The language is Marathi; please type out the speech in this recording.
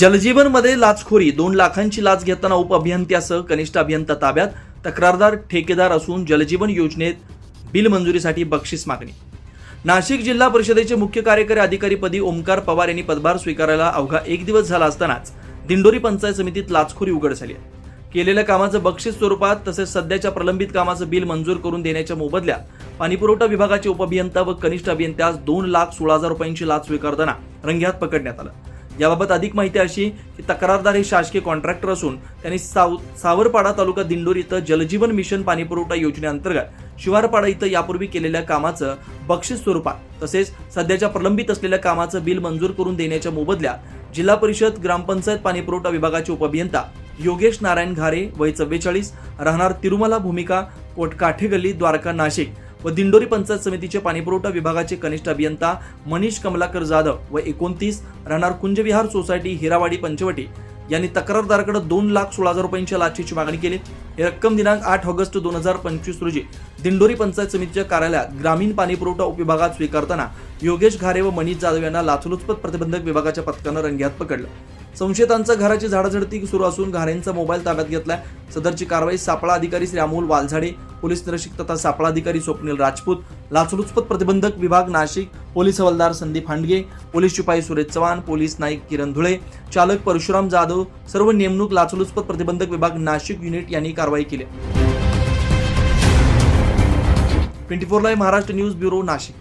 जलजीवनमध्ये लाचखोरी. दोन लाखांची लाच घेताना उपअभियंत्यासह कनिष्ठ अभियंता ताब्यात. तक्रारदार ठेकेदार असून जलजीवन योजनेत बिल मंजुरीसाठी बक्षीस मागणी. नाशिक जिल्हा परिषदेचे मुख्य कार्यकारी अधिकारीपदी ओमकार पवार यांनी पदभार स्वीकारायला अवघा एक दिवस झाला असतानाच दिंडोरी पंचायत समितीत लाचखोरी उघड झाली आहे. केलेल्या कामाचं बक्षीस स्वरूपात तसेच सध्याच्या प्रलंबित कामाचं बिल मंजूर करून देण्याच्या मोबदल्यात पाणीपुरवठा विभागाचे उपअभियंता व कनिष्ठ अभियंत्यास दोन लाख सोळा हजार रुपयांची लाच स्वीकारताना रंग्यात पकडण्यात आलं. याबाबत अधिक माहिती अशी की तक्रारदार हे शासकीय कॉन्ट्रॅक्टर असून त्यांनी साव सावरपाडा तालुका दिंडोर इथं जलजीवन मिशन पाणीपुरवठा योजनेअंतर्गत शिवारपाडा इथं यापूर्वी केलेल्या कामाचं बक्षीस स्वरूपात तसेच सध्याच्या प्रलंबित असलेल्या कामाचं बिल मंजूर करून देण्याच्या मोबदल्यात जिल्हा परिषद ग्रामपंचायत पाणीपुरवठा विभागाचे उपअभियंता योगेश नारायण घारे वय चव्वेचाळीस राहणार तिरुमला भूमिका कोट गल्ली द्वारका नाशिक व दिंडोरी पंचायत समितीचे पाणीपुरवठा विभागाचे कनिष्ठ अभियंता मनीष कमलाकर जाधव व एकोणतीस राहणार कुंजविहार सोसायटी हिरावाडी पंचवटी यांनी तक्रारदाराकडे दोन लाख सोळा हजार रुपयांच्या लाचेची मागणी केली. ही रक्कम दिनांक आठ ऑगस्ट दोन हजार पंचवीस रोजी दिंडोरी पंचायत समितीच्या कार्यालयात ग्रामीण पाणीपुरवठा उपविभागात स्वीकारताना योगेश घारे व मनीष जाधव यांना लाचलुचपत प्रतिबंधक विभागाच्या पथकानं रंग्यात पकडलं. संशयितांचा घराची झाडाझडती सुरू असून घारेंचा मोबाईल ताब्यात घेतलाय. सदरची कारवाई सापळा अधिकारी श्री अमोल वालझाडे पोलीस निरीक्षक तथा सापळा अधिकारी स्वप्नील राजपूत लाचलुचपत प्रतिबंधक विभाग नाशिक पोलीस हवालदार संदीप हांडगे पोलीस शिपाई सुरेश चव्हाण पोलीस नाईक किरण धुळे चालक परशुराम जाधव सर्व नेमणूक लाचलुचपत प्रतिबंधक विभाग नाशिक युनिट यांनी कारवाई केली. Twenty four live Maharashtra news bureau Nashik.